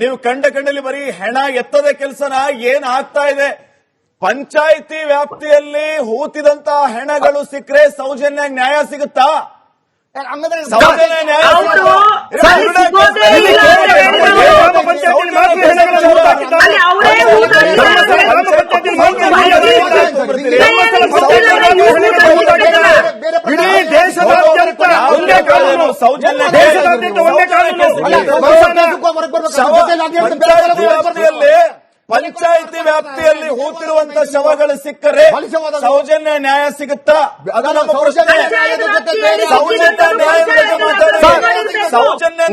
ನೀವು ಕಂಡ ಕಂಡಲ್ಲಿ ಬರೀ ಹೆಣ ಎತ್ತದ ಕೆಲಸನ ಏನ್ ಆಗ್ತಾ ಇದೆ ಪಂಚಾಯಿತಿ ವ್ಯಾಪ್ತಿಯಲ್ಲಿ ಹೂತಿದಂತ ಹೆಣಗಳು ಸಿಕ್ಕರೆ ಸೌಜನ್ಯ ನ್ಯಾಯ ಸಿಗುತ್ತಾ ಸೌಜನ್ಯ ನ್ಯಾಯ ಹೌದು. ಸಿಗುತ್ತಾ? ಸರ್, ಸಿಗೋದೇ ಇಲ್ಲ ಅಂತ ಹೇಳಿದ್ರು. ಗ್ರಾಮ ಪಂಚಾಯತಿಯಲ್ಲಿ ಮಾತ್ರ ಹೆಣಗಳನ್ನು ಹೂತಾಕಿದ್ದಾರೆ. ಅಲ್ಲಿ ಅವರೇ ಊಟ ಗ್ರಾಮ ಪಂಚಾಯತಿಯಲ್ಲಿ ಮಾತ್ರ ಇಡೀ ದೇಶದಾದ್ಯಂತ ಒಂದೇ ಕಾನೂನು. ಸೌಜನ್ಯ ದೇಶದಾದ್ಯಂತ ಒಂದೇ ಕಾನೂನು. ಪಂಚಾಯತಿ ವ್ಯಾಪ್ತಿಯಲ್ಲಿ ಪಂಚಾಯತಿ ವ್ಯಾಪ್ತಿಯಲ್ಲಿ ಹೂತಿರುವಂತ ಶವಗಳು ಸಿಕ್ಕರೆ ಸೌಜನ್ಯ ನ್ಯಾಯ ಸಿಗುತ್ತಾ? ಸೌಜನ್ಯ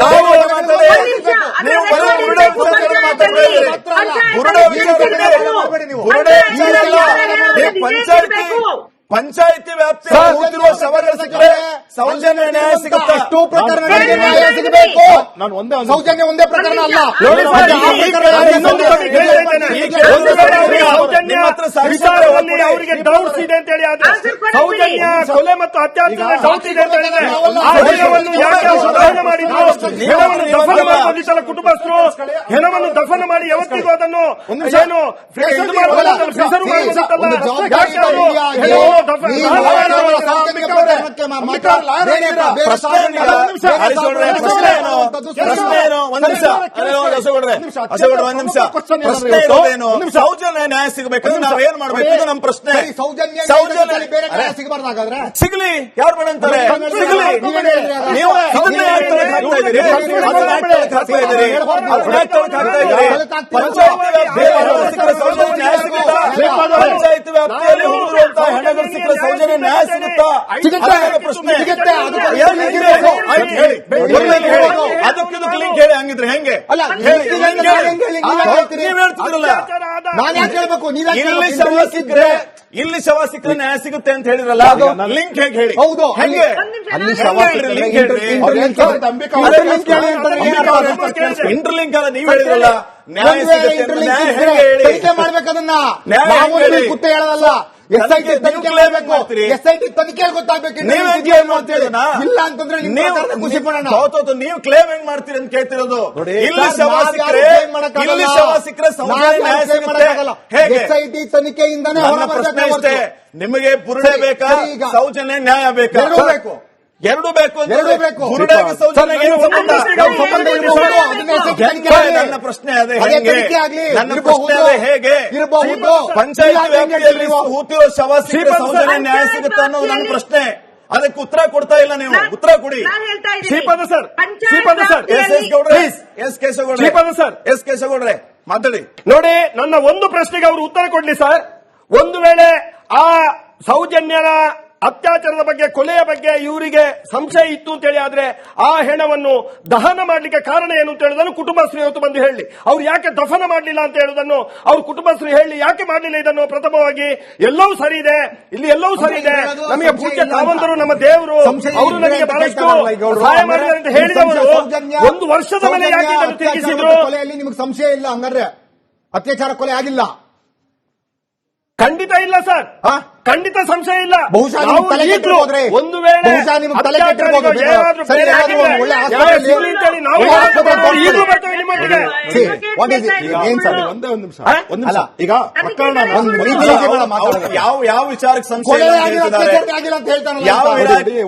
ಪಂಚಾಯತಿ ವ್ಯಾಪ್ತಿಯಲ್ಲಿ ಹೂತಿರುವ ಶವಗಳು ಸಿಕ್ಕರೆ ಸೌಜನ್ಯ ನ್ಯಾಯ ಸಿಗುತ್ತಾ? ಅಷ್ಟು ಪ್ರಕರಣಗಳಿಗೆ ನ್ಯಾಯ ಸಿಗಬೇಕು. ನಾನು ಒಂದೇ ಸೌಜನ್ಯ ಒಂದೇ ಪ್ರಕರಣ ಅಲ್ಲ. ನೋಡಿ ಸರ್, ಆ ಈ ಪ್ರಕರಣ ಇನ್ನೊಂದು ಈ ಸೌಜನ್ಯ ನಿಮ್ಮ ಹತ್ರ ಸಾಕ್ಷಿ ವಿಚಾರದಲ್ಲಿ. ಅವರಿಗೆ ಡೌಟ್ಸ್ ಇದೆ ಅಂತ ಹೇಳಿ ಆದ್ರೆ. ಸೌಜನ್ಯ ಕೊಲೆ ಮತ್ತು ಅತ್ಯಾಚಾರ ಡೌಟ್ಸ್ ಇದೆ ಅಂತ ಹೇಳಿದ್ರೆ ಆ ಹೆಣವನ್ನು ಯಾಕೆ ಸುಧಾರಣೆ ಮಾಡಿದ್ರು ಹೆಣವನ್ನು ದಫನ ಮಾಡಿಕೊಂಡಿದ್ದಲ್ಲ ಕುಟುಂಬಸ್ಥರು ಹೆಣವನ್ನು ದಫನ ಮಾಡಿ ಯಾವತ್ತಿಗೂ ಅದನ್ನು ಏನು ಪ್ರಿಸರ್ವ್ ಮಾಡ್ಬೋದಿತ್ತಲ್ಲ. ಒಂದು ಪ್ರಶ್ನೆ ಏನು? ಏನು? ನಿಮಿಷ ಪ್ರಶ್ನೆ ಇರೋದೇನು ಸೌಜನ್ಯ ನ್ಯಾಯ ಸಿಗಬೇಕು ನಾವ್ ಏನ್ ಮಾಡ್ಬೇಕು ನಮ್ ಪ್ರಶ್ನೆ. ಸೌಜನ್ಯ ಬೇರೆ ಕಡೆ ಸಿಗಬಾರ್ದು ಹಾಗಾದ್ರೆ ಸಿಗ್ಲಿ. ಯಾರು ಮಾಡಂತಾರೆ ಅಂತಾರೆ? ಸಿಗ್ಲಿ. ನೀವು ಇದನ್ನ ಯಾಕೆ ತಳಕ್ ಹಾಕ್ತಾ ಇದ್ದೀರಿ. ಅದನ್ನ ಯಾಕೆ ತಳಕ್ ಹಾಕ್ತಾ ಇದ್ದೀರಿ. ಅದನ್ನ ಯಾಕೆ ತಳಕ್ ಹಾಕ್ತಾ ಇದ್ದೀರಿ. ಪಂಚಾಯತಿ ಸಿಕ್ಕರೆ ಸೌಜನ್ಯ ನ್ಯಾಯ ಪಂಚಾಯತಿ ವ್ಯಾಪ್ತಿಯಲ್ಲಿ ಹೊಂದಿರುವಂತಹ ಹೆಣಗಳು ಸಿಕ್ಕರೆ ಸೌಜನ್ಯ ನ್ಯಾಯ ಸಿಗುತ್ತಾ ಪ್ರಶ್ನೆ. ಸಿಗುತ್ತೆ. ಅದು ಏನ್ ಲಿಂಕ್ ಹೇಳಿ? ಹಂಗಿದ್ರೆ ಹೆಂಗೆ? ನೀವ್ ಹೇಳ್ತಿದ್ರಲ್ಲ. ನಾನು ಯಾಕೆ ಹೇಳ್ಬೇಕು? ನೀವ್ ಇಲ್ಲಿ ಸಿಕ್ಕರೆ ಇಲ್ಲಿ ಶವ ಸಿಕ್ಕರೆ ನ್ಯಾಯ ಸಿಗುತ್ತೆ ಅಂತ ಹೇಳಿದ್ರಲ್ಲ? ಲಿಂಕ್ ಹೇಗೆ ಹೇಳಿ? ಹೌದು. ಹೆಂಗೆ? ಅಲ್ಲಿ ಶವ. ಲಿಂಕ್ ಹೇಳ್ರಿ ಏನ್ ಅರ್ಥ? ಅಲ್ಲ ನೀವ್ ಹೇಳಿದ್ರಲ್ಲ ನ್ಯಾಯ ಸಿಗುತ್ತೆ ಅಂತ. ನ್ಯಾಯ ಹೇಳಿ? ಮಾಡ್ಬೇಕದನ್ನ. ನ್ಯಾಯ. ಕುತ್ತೆ ಹೇಳೋದಲ್ಲ S I T S I T ತನಿಖೆ ಗೊತ್ತಾಗ್ಬೇಕು ನೀವ್ ಹೆಂಗೆ ಹೇಳಿ. ಮಾಡ್ತೀರಣ್ಣ? ಇಲ್ಲ ಅಂತಂದ್ರೆ ನೀವು ಖುಷಿ ಪಡೋಣ ಹೌದೌದು ನೀವು ಕ್ಲೇಮ್ ಹೆಂಗ್ ಮಾಡ್ತೀರಿ ಅಂತ ಕೇಳ್ತಿರೋದು ಇಲ್ಲ ಸವಾಸಿಕರೆ. ಇಲ್ಲಿ ಸವಾಸಿಕರೆ. ಹೇಗೆ ಎಸ್ ಐ ಟಿ ತನಿಖೆಯಿಂದಾನೇ ಪ್ರಶ್ನೆ ಇಷ್ಟೇ ನಿಮಗೆ ಪುರುಷ ಬೇಕಾ. ಸೌಜನ್ಯ ನ್ಯಾಯ ಬೇಕಾ ಎರಡೂ ಬೇಕು. ಎರಡು ಬೇಕು. ನನ್ನ ಪ್ರಶ್ನೆ ಅದೇ. ನನ್ನ. ಪ್ರಶ್ನೆ ಅದೇ ಹೇಗೆ ಇರ್ಬಹುದು. ಪಂಚಾಯತ್ ವ್ಯಾಪ್ತಿಯಲ್ಲಿ? ಹೂತಿರೋ ಶವ ಸೌಜನ್ಯ ನ್ಯಾಯ ಸಿಗುತ್ತೆ ಅನ್ನೋದು ನನ್ನ ಪ್ರಶ್ನೆ ಅದಕ್ಕೆ ಉತ್ತರ ಕೊಡ್ತಾ ಇಲ್ಲ ನೀವು ಉತ್ತರ ಕೊಡಿ ಶ್ರೀಪದ ಹೇಳ್ತಾ ಇದ್ದೀನಿ. Shripada sir, Shripada sir, S S ಗೌಡ್ರ ಗೌಡ್ರೆ S Keshavagowda Shripada sir. S ಕೇಶವಗೌಡ್ರೆ ಮಾತಾಡಿ ನೋಡಿ ನನ್ನ ಒಂದು ಪ್ರಶ್ನೆಗೆ ಅವರು ಉತ್ತರ ಕೊಡ್ಲಿ ಸರ್ ಒಂದು ವೇಳೆ ಆ ಸೌಜನ್ಯನ ಅತ್ಯಾಚಾರದ ಬಗ್ಗೆ ಕೊಲೆಯ ಬಗ್ಗೆ ಇವರಿಗೆ ಸಂಶಯ ಇತ್ತು ಅಂತ ಹೇಳಿ ಆದ್ರೆ ಆ ಹೆಣವನ್ನು ದಹನ ಮಾಡಲಿಕ್ಕೆ ಕಾರಣ ಏನು ಅಂತ ಹೇಳುವುದನ್ನು ಕುಟುಂಬಸ್ಥರು ಇವತ್ತು ಬಂದು ಹೇಳಿ. ಅವ್ರು ಯಾಕೆ ದಫನ ಮಾಡಲಿಲ್ಲ ಅಂತ ಹೇಳುದನ್ನು ಅವ್ರ ಕುಟುಂಬಸ್ಥರು ಹೇಳಿ ಯಾಕೆ ಮಾಡಲಿಲ್ಲ ಇದನ್ನು ಪ್ರಥಮವಾಗಿ? ಎಲ್ಲವೂ ಸರಿ ಇದೆ. ಇಲ್ಲಿ ಎಲ್ಲವೂ ಸರಿ ಇದೆ. ನಮಗೆ ಪೂಜ್ಯ ಕಾವಂತರು ನಮ್ಮ ದೇವರು. ಅವರು ನಮಗೆ ಬಹಳಷ್ಟು. ಸಹಾಯ ಮಾಡಿದ್ದಾರೆ ಅಂತ ಹೇಳಿದವರು. ಒಂದು ವರ್ಷದ ಮೇಲೆ ಯಾಕೆ ಇದನ್ನು ನಿಮಗೆ ಸಂಶಯ ಇಲ್ಲ ಹಂಗಾದ್ರೆ. ಅತ್ಯಾಚಾರ ಕೊಲೆ ಆಗಿಲ್ಲ. ಖಂಡಿತ ಇಲ್ಲ ಸರ್? ಖಂಡಿತ ಸಂಶಯ ಇಲ್ಲ. ಬಹುಶಃ ನಾವು ಒಂದು ವೇಳೆ ಒಂದು ಒಂದೇ ನಿಮಿಷ? ನಿಮಿಷ. ಈಗ ಪ್ರಕರಣ. ಯಾವ ಯಾವ ವಿಚಾರಕ್ಕೆ ಸಂಶಯ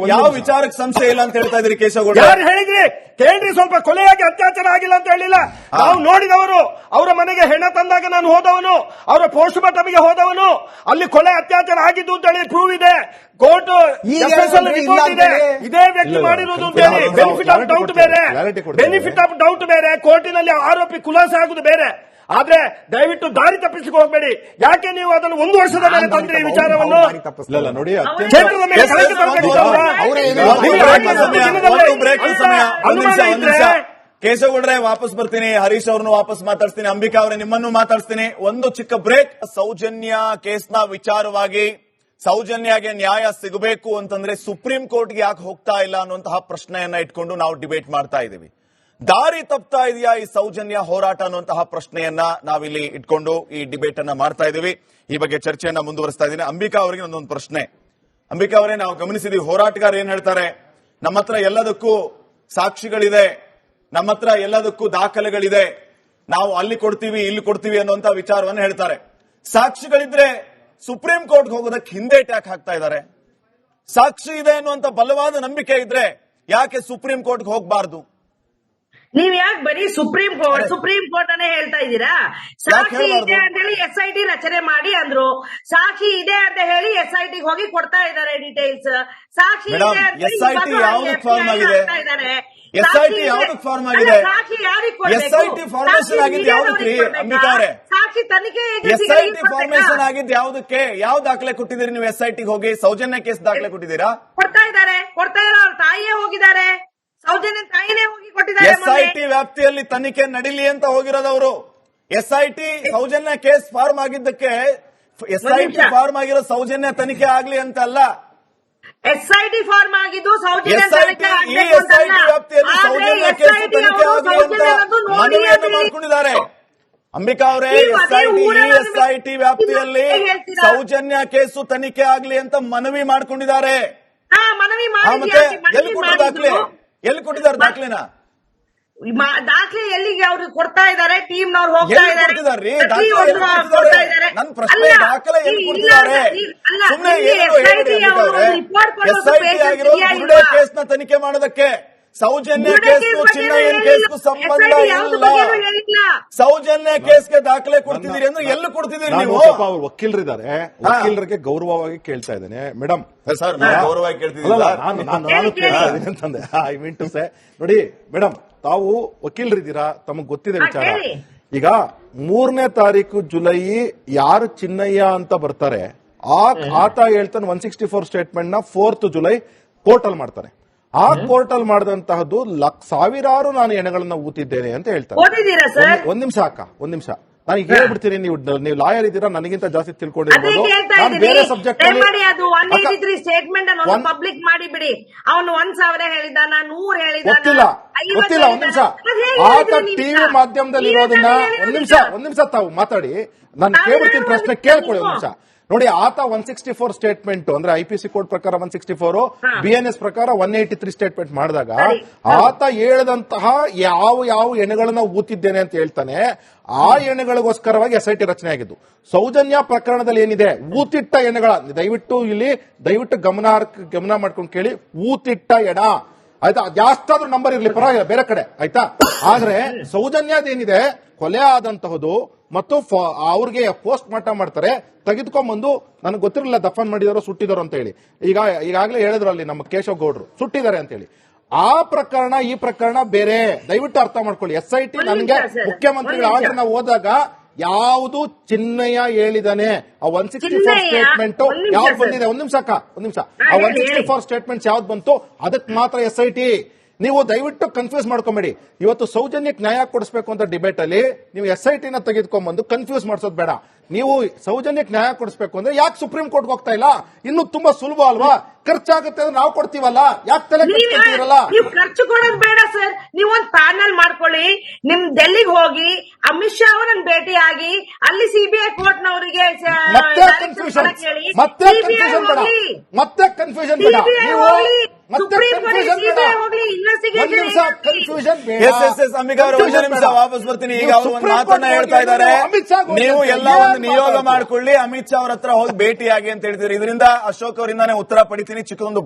ಯಾವ. ವಿಚಾರಕ್ಕೆ ಸಂಶಯ ಇಲ್ಲ ಅಂತ ಹೇಳ್ತಾ ಇದ್ರಿ ಕೇಶವಗೌಡ ಯಾರು ಹೇಳಿದ್ರಿ? ಕೇಳ್ರಿ ಸ್ವಲ್ಪ ಕೊಲೆಯಾಗಿ ಅತ್ಯಾಚಾರ ಆಗಿಲ್ಲ ಅಂತ ಹೇಳಿಲ್ಲ. ನಾವು ನೋಡಿದವರು ಅವರ ಮನೆಗೆ ಹೆಣ ತಂದಾಗ ನಾನು ಹೋದವನು ಅವರ ಪೋಸ್ಟ್ ಮಾರ್ಟಮ್ಗೆ ಹೋದವನು ಅಲ್ಲಿ ಕೊಲೆ ಅತ್ಯಾಚಾರ ಆಗಿದ್ದು ಅಂತ ಹೇಳಿ ಪ್ರೂವ್ ಇದೆ. ಕೋರ್ಟ್ ರಿಪೋರ್ಟ್ ಇದೆ. ಇದೇ ವ್ಯಕ್ತಿ ಇಲ್ಲ. ಅಂತ ಹೇಳಿ. ಬೆನಿಫಿಟ್ ಆಫ್ ಡೌಟ್ ಬೇರೆ. ಬೆನಿಫಿಟ್ ಆಫ್ ಡೌಟ್ ಬೇರೆ. ಕೋರ್ಟಿನಲ್ಲಿ ಆರೋಪಿ ಖುಲಾಸೆ ಆಗುದು ಬೇರೆ. ಆದ್ರೆ ದಯವಿಟ್ಟು ದಾರಿ ತಪ್ಪಿಸ್ಲಿಕ್ಕೆ ಹೋಗಬೇಡಿ. ಯಾಕೆ ನೀವು ಅದನ್ನು ಒಂದು ವರ್ಷದ ಮೇಲೆ ತಂದ್ರಿ ಈ ವಿಚಾರವನ್ನು? ಕ್ಷೇತ್ರದ ಮೇಲೆ ಕೇಶವಗೌಡ್ರೆ ವಾಪಸ್ ಬರ್ತೀನಿ. ಹರೀಶ್ ಅವ್ರನ್ನು ವಾಪಸ್ ಮಾತಾಡ್ತೀನಿ ಅಂಬಿಕಾ ಅವರೇ, ನಿಮ್ಮನ್ನು ಮಾತಾಡ್ತೀನಿ ಒಂದು ಚಿಕ್ಕ ಬ್ರೇಕ್. ಸೌಜನ್ಯ ಕೇಸ್ನ ವಿಚಾರವಾಗಿ ಸೌಜನ್ಯಗೆ ನ್ಯಾಯ ಸಿಗಬೇಕು ಅಂತಂದ್ರೆ ಸುಪ್ರೀಂ ಕೋರ್ಟ್ಗೆ ಯಾಕೆ ಹೋಗ್ತಾ ಇಲ್ಲ ಅನ್ನುವಂತಹ ಪ್ರಶ್ನೆಯನ್ನ ಇಟ್ಕೊಂಡು ನಾವು ಡಿಬೇಟ್ ಮಾಡ್ತಾ ಇದ್ದೀವಿ. ದಾರಿ ತಪ್ತಾ ಇದೆಯಾ ಈ ಸೌಜನ್ಯ ಹೋರಾಟ ಅನ್ನುವಂತಹ ಪ್ರಶ್ನೆಯನ್ನ ನಾವಿಲ್ಲಿ ಇಟ್ಕೊಂಡು ಈ ಡಿಬೇಟ್ ಅನ್ನ ಮಾಡ್ತಾ ಇದ್ದೀವಿ. ಈ ಬಗ್ಗೆ ಚರ್ಚೆಯನ್ನ ಮುಂದುವರಿಸ್ತಾ ಇದ್ದೀನಿ. ಅಂಬಿಕಾ ಅವರಿಗೆ ಒಂದೊಂದು ಪ್ರಶ್ನೆ. ಅಂಬಿಕಾ ಅವರೇ, ನಾವು ಗಮನಿಸಿದೀವಿ ಹೋರಾಟಗಾರ ಏನ್ ಹೇಳ್ತಾರೆ? ನಮ್ಮ ಹತ್ರ ಎಲ್ಲದಕ್ಕೂ ಸಾಕ್ಷಿಗಳಿದೆ. ನಮ್ಮ ಹತ್ರ ಎಲ್ಲದಕ್ಕೂ ದಾಖಲೆಗಳಿದೆ. ನಾವು ಅಲ್ಲಿ ಕೊಡ್ತೀವಿ ಇಲ್ಲಿ ಕೊಡ್ತೀವಿ ಅನ್ನುವಂತ ವಿಚಾರವನ್ನು ಹೇಳ್ತಾರೆ. ಸಾಕ್ಷಿಗಳಿದ್ರೆ ಸುಪ್ರೀಂ ಕೋರ್ಟ್ ಹೋಗೋದಕ್ಕೆ ಹಿಂದೆ ಟ್ಯಾಕ್ ಹಾಕ್ತಾ ಇದ್ದಾರೆ. ಸಾಕ್ಷಿ ಇದೆ ಅನ್ನುವಂತ ಬಲವಾದ ನಂಬಿಕೆ ಇದ್ರೆ ಯಾಕೆ ಸುಪ್ರೀಂ ಕೋರ್ಟ್ಗೆ ಹೋಗಬಾರ್ದು? ನೀವ್ ಯಾಕೆ ಬರೀ ಸುಪ್ರೀಂ ಕೋರ್ಟ್ ಸುಪ್ರೀಂ ಕೋರ್ಟ್ ಅನ್ನೇ ಹೇಳ್ತಾ ಇದ್ದೀರಾ? ಸಾಕ್ಷಿ ಇದೆ ಅಂತ ಹೇಳಿ ಎಸ್ ಐ ಟಿ ರಚನೆ ಮಾಡಿ ಅಂದ್ರು. ಸಾಕ್ಷಿ ಇದೆ ಅಂತ ಹೇಳಿ ಎಸ್ ಐ ಟಿ ಹೋಗಿ ಕೊಡ್ತಾ ಇದ್ದಾರೆ ಡೀಟೇಲ್ಸ್ ಸಾಕ್ಷಿ ಇದೆ ಅಂತ ಹೇಳಿ SIT ಐ ಟಿ ಯಾವ್ದಕ್ ಫಾರ್ಮ್ ಆಗಿದೆ? ಎಸ್ ಐ ಟಿ ಫಾರ್ಮೇಶನ್ ಆಗಿದ್ದು ಯಾವ್ದಕ್ರಿ? ಅಂಬಿಕಾ ಅವ್ರೆ? ಎಸ್ ಐ ಟಿ ಫಾರ್ಮೇಶನ್ ಆಗಿದ್ದು ಯಾವ್ದಕ್ಕೆ? ಯಾವ ದಾಖಲೆ ಕೊಟ್ಟಿದ್ದೀರಿ ನೀವು ಎಸ್ ಐ ಟಿ ಹೋಗಿ? ಸೌಜನ್ಯ ಕೇಸ್ ದಾಖಲೆ ಕೊಟ್ಟಿದ್ದೀರಾ? ಕೊಡ್ತಾ ಇದ್ದಾರೆ ಕೊಡ್ತಾ ಇಲ್ಲ ಅವ್ರ ತಾಯಿಯೇ ಹೋಗಿದ್ದಾರೆ. ಸೌಜನ್ಯ ತಾಯಿನೇ ಹೋಗಿ ಕೊಟ್ಟಿದ್ದಾರೆ ಎಸ್ ಐ ಟಿ ವ್ಯಾಪ್ತಿಯಲ್ಲಿ ತನಿಖೆ ನಡೀಲಿ ಅಂತ ಹೋಗಿರೋದವರು. S I T Soujanya case form ಆಗಿದ್ದಕ್ಕೆ ಎಸ್ ಐ ಟಿ ಫಾರ್ಮ್ ಆಗಿರೋ ಸೌಜನ್ಯ ತನಿಖೆ ಆಗ್ಲಿ ಅಂತ ಅಲ್ಲ. ಎಸ್ ಐ ಟಿ ಫಾರ್ಮ್ ಆಗಿದ್ದು ಮಾಡ್ಕೊಂಡಿದ್ದಾರೆ. ಅಂಬಿಕಾ ಅವರೇ ಎಸ್ಐಟಿ ವ್ಯಾಪ್ತಿಯಲ್ಲಿ? ಸೌಜನ್ಯ ಕೇಸು ತನಿಖೆ ಆಗ್ಲಿ ಅಂತ ಮನವಿ ಮಾಡ್ಕೊಂಡಿದ್ದಾರೆ. ಮತ್ತೆ ಎಲ್ಲಿ ಕೊಟ್ಟರು ದಾಖಲೆ? ಎಲ್ಲಿ ಕೊಟ್ಟಿದ್ದಾರೆ ದಾಖಲೆನ? ದಾಖಲೆ ಎಲ್ಲಿಗೆ ಅವ್ರು ಕೊಡ್ತಾ ಇದಾರೆ ಟೀಮ್ ನವ್ರು ಹೋಗ್ತಾ ಇದಾರೆ ನನ್ನ ಪ್ರಶ್ನೆ ದಾಖಲೆ ಎಲ್ಲಿ ಕೊಡ್ತಿದ್ದಾರೆ? ಇಲ್ಲ, patient ಆಗಿರೋ ಬುರುಡೆ ಇಲ್ವಾ? ಕೇಸ್ನ ತನಿಖೆ ಮಾಡೋದಕ್ಕೆ ಸೌಜನ್ಯ ಕೇಸ್ ಕೇಸ್ ಚಿನ್ನಯ್ಯನ್. ಕೇಸ್ಗೂ ಸಂಬಂಧ ಇಲ್ಲ. ಹೇಳಿಲ್ಲ. ಸೌಜನ್ಯ ಕೇಸ್ಗೆ ದಾಖಲೆ ಕೊಡ್ತಿದ್ದೀರಿ ಅಂದ್ರೆ ಎಲ್ಲಿ ಕೊಡ್ತಿದ್ದೀರಿ ನೀವು? ಅವ್ರು ವಕೀಲರಿದ್ದಾರೆ. ವಕೀಲರಿಗೆ ಗೌರವವಾಗಿ ಕೇಳ್ತಾ ಇದ್ದೇನೆ. ಮೇಡಮ್ ಸರ್ ನಾನು ಗೌರವವಾಗಿ ಕೇಳ್ತಿದ್ದೀನಿ ಅಂತಂದೆ. ಐ ಮೀನ್ ಟು ಸೇ ನೋಡಿ ಮೇಡಮ್ ತಾವು ವಕೀಲರಿದ್ದೀರಾ? ತಮಗ್ ಗೊತ್ತಿದೆ ವಿಚಾರ. ಈಗ ಮೂರನೇ ತಾರೀಕು ಜುಲೈ ಯಾರು ಚಿನ್ನಯ್ಯ ಅಂತ ಬರ್ತಾರೆ ಆ ಆತ ಹೇಳ್ತಾನೆ ಒನ್ ಸಿಕ್ಸ್ಟಿ ಫೋರ್ ಸ್ಟೇಟ್ಮೆಂಟ್ನ ಫೋರ್ತ್ ಜುಲೈ ಪೋರ್ಟಲ್ ಅಲ್ಲಿ ಮಾಡ್ತಾರೆ ಆ ಪೋರ್ಟಲ್ ಅಲ್ಲಿ ಮಾಡಿದಂತಹದ್ದು ಲಕ್ ಸಾವಿರಾರು ನಾನು ಎಣೆಗಳನ್ನ ಊತಿದ್ದೇನೆ ಅಂತ ಹೇಳ್ತಾರೆ ಒಂದ್- ಒಂದ್ ನಿಮಿಷ ಅಕ್ಕ ಒಂದ್ ನಿಮಿಷ. ನಾನು ಈಗ ಹೇಳ್ಬಿಡ್ತೀನಿ ನೀವು ನೀವು ಲಾಯರ್ ಇದ್ದೀರಾ ನನಗಿಂತ ಜಾಸ್ತಿ ತಿಳ್ಕೊಂಡಿರ್ಬೋದು. ನಾನು ಬೇರೆ ಸಬ್ಜೆಕ್ಟ್ ಮಾಡಿ ಅದು ಒನ್ ಏಟಿ ಸ್ಟೇಟ್ಮೆಂಟ್ ಅನ್ನು ಒಂದ್- ಪಬ್ಲಿಕ್ ಮಾಡಿ ಬಿಡಿ. ಅವನು ಒಂದ್ ಸಾವಿರ ನಾನು ನೂರ್ ಹೇಳಿದ ಗೊತ್ತಿಲ್ಲ. ಗೊತ್ತಿಲ್ಲ ಒಂದ್ ನಿಮಿಷ. ಆತ ಟಿವಿ? ಮಾಧ್ಯಮದಲ್ಲಿ ಇರೋದನ್ನ ಒಂದ್ ನಿಮಿಷ. ಒಂದ್ ನಿಮಿಷ ತಾವು ಮಾತಾಡಿ. ನಾನು ಕೇಳ್ಬಿಡ್ತೀನಿ ಪ್ರಶ್ನೆ. ಕೇಳ್ಕೊಳ್ಳಿ ಒಂದ್ ನಿಮಿಷ. ನೋಡಿ ಆತ ಒನ್ ಸಿಕ್ಸ್ಟಿ ಫೋರ್ ಸ್ಟೇಟ್ಮೆಂಟ್ ಅಂದ್ರೆ ಐ ಪಿ ಸಿ ಕೋಡ್ ಪ್ರಕಾರ one sixty four. B N S ಪ್ರಕಾರ ಒನ್ ಏಟಿ ತ್ರೀ ಸ್ಟೇಟ್ಮೆಂಟ್ ಮಾಡಿದಾಗ ಆತ ಹೇಳದಂತಹ ಯಾವ ಯಾವ ಎಣೆಗಳನ್ನ ಊತಿದ್ದೇನೆ ಅಂತ ಹೇಳ್ತಾನೆ ಆ ಎಣೆಗಳಿಗೋಸ್ಕರವಾಗಿ ಎಸ್ ಐ ಟಿ ರಚನೆ ಆಗಿದ್ದು. ಸೌಜನ್ಯ ಪ್ರಕರಣದಲ್ಲಿ ಏನಿದೆ? ಊತಿಟ್ಟ ಎಣೆಗಳ. ದಯವಿಟ್ಟು ಇಲ್ಲಿ ದಯವಿಟ್ಟು ಗಮನ ಗಮನ ಮಾಡ್ಕೊಂಡು ಕೇಳಿ. ಊತಿಟ್ಟ ಎಣ. ಆಯ್ತಾ? ಜಾಸ್ತಾದ್ರೂ ನಂಬರ್ ಇರಲಿ ಪರವಾಗಿಲ್ಲ ಬೇರೆ ಕಡೆ ಆಯ್ತಾ? ಆದ್ರೆ ಸೌಜನ್ಯದೇನಿದೆ ಕೊಲೆ ಆದಂತಹದು ಮತ್ತು ಅವ್ರಿಗೆ ಪೋಸ್ಟ್ ಮಾರ್ಟಮ್ ಮಾಡ್ತಾರೆ ತೆಗೆದುಕೊಂಡ್ಬಂದು ನನಗೆ ಗೊತ್ತಿರಲಿಲ್ಲ ದಫನ್ ಮಾಡಿದಾರೋ ಸುಟ್ಟಿದಾರೋ ಅಂತ ಹೇಳಿ. ಈಗ ಈಗಾಗಲೇ ಹೇಳಿದ್ರು ಅಲ್ಲಿ ನಮ್ಮ ಕೇಶವ್ ಗೌಡ್ರು ಸುಟ್ಟಿದ್ದಾರೆ ಅಂತ ಹೇಳಿ. ಆ ಪ್ರಕರಣ ಈ ಪ್ರಕರಣ ಬೇರೆ. ದಯವಿಟ್ಟು ಅರ್ಥ ಮಾಡ್ಕೊಳ್ಳಿ. ಎಸ್ ಐ ಟಿ ನನಗೆ ಮುಖ್ಯಮಂತ್ರಿಗಳ ಆರ್ಡರ್ ನಾವು ಹೋದಾಗ ಯಾವುದು ಚಿನ್ನಯ್ಯ ಹೇಳಿದಾನೆ? ಆ ಒನ್ ಸಿಕ್ಸ್ಟಿ ಫೋರ್ ಸ್ಟೇಟ್ಮೆಂಟ್ ಯಾವ್ದು ಬಂದಿದೆ? ಒಂದ್ ನಿಮಿಷ ಅಕ್ಕ ಒಂದ್ ನಿಮಿಷ. ಆ ಒನ್ ಸಿಕ್ಸ್ಟಿ ಫೋರ್ ಸ್ಟೇಟ್ಮೆಂಟ್ ಯಾವ್ದು ಬಂತು? ಅದಕ್ಕೆ ಮಾತ್ರ ಎಸ್ ಐ ಟಿ ನೀವು ದಯವಿಟ್ಟು ಕನ್ಫ್ಯೂಸ್ ಮಾಡ್ಕೊಬೇಡಿ. ಇವತ್ತು ಸೌಜನ್ಯಕ್ಕೆ ನ್ಯಾಯ ಕೊಡಿಸ್ಬೇಕು ಅಂತ ಡಿಬೇಟ್ ಅಲ್ಲಿ ನೀವು ಎಸ್ ಐ ಟಿನ ತೆಗೆದುಕೊಂಡ್ಬಂದು ಕನ್ಫ್ಯೂಸ್ ಮಾಡಿಸೋದು ಬೇಡ. ನೀವು ಸೌಜನ್ಯಕ್ಕೆ ನ್ಯಾಯ ಕೊಡಿಸ್ಬೇಕು ಅಂದ್ರೆ ಯಾಕೆ ಸುಪ್ರೀಂ ಕೋರ್ಟ್ ಹೋಗ್ತಾ ಇಲ್ಲ? ಇನ್ನು ತುಂಬಾ ಸುಲಭ ಅಲ್ವಾ? ಖರ್ಚಾಗುತ್ತೆ ಅಂದ್ರೆ ನಾವು ಕೊಡ್ತೀವಲ್ಲ? ಯಾಕೆ ತಲೆ ನೀವ್ ಕೆಡ್ಸ್ಕೊಂತೀರಲ್ಲ ನೀವು ಖರ್ಚು ಕೊಡೋದು ಬೇಡ ಸರ್. ನೀವು ಒಂದ್ ಪ್ಯಾನಲ್ ಮಾಡ್ಕೊಳ್ಳಿ. ನಿಮ್ ಡೆಲ್ಲಿಗೆ ಹೋಗಿ ಅಮಿತ್ ಶಾ ಅವರನ್ನ ಭೇಟಿ ಆಗಿ ಅಲ್ಲಿ ಸಿಬಿಐ ಕೋರ್ಟ್ ನವರಿಗೆ ಮತ್ತೆ ಕನ್ಫ್ಯೂಷನ್ ಮತ್ತೆ ಕನ್ಫ್ಯೂಷನ್ ಬೇಡ. ಮತ್ತೆ ಕನ್ಫ್ಯೂಷನ್ ಬೇಡ. ನೀವು ಎಸ್ ಎಸ್ ಎಸ್ ಅಂಬಿಕಾ ಅವರು ಒಂದು ನಿಮಿಷ ವಾಪಸ್ ಬರ್ತೀನಿ. ಈಗ ಅವರು ಒಂದು ಮಾತನ್ನ ಹೇಳ್ತಾ ಇದ್ದಾರೆ. ಅಮಿತ್ ಶಾ ನೀವು ಎಲ್ಲ ಒಂದು ನಿಯೋಗ ಮಾಡ್ಕೊಳ್ಳಿ. ಅಮಿತ್ ಶಾ ಅವ್ರ ಹತ್ರ ಹೋಗಿ ಭೇಟಿಯಾಗಿ ಅಂತ ಹೇಳ್ತೀರಿ. ಇದರಿಂದ ಅಶೋಕ್ ಅವರಿಂದಾನೇ ಉತ್ತರ ಪಡಿತೀನಿ. ಚಿಕ್ಕದೊಂದು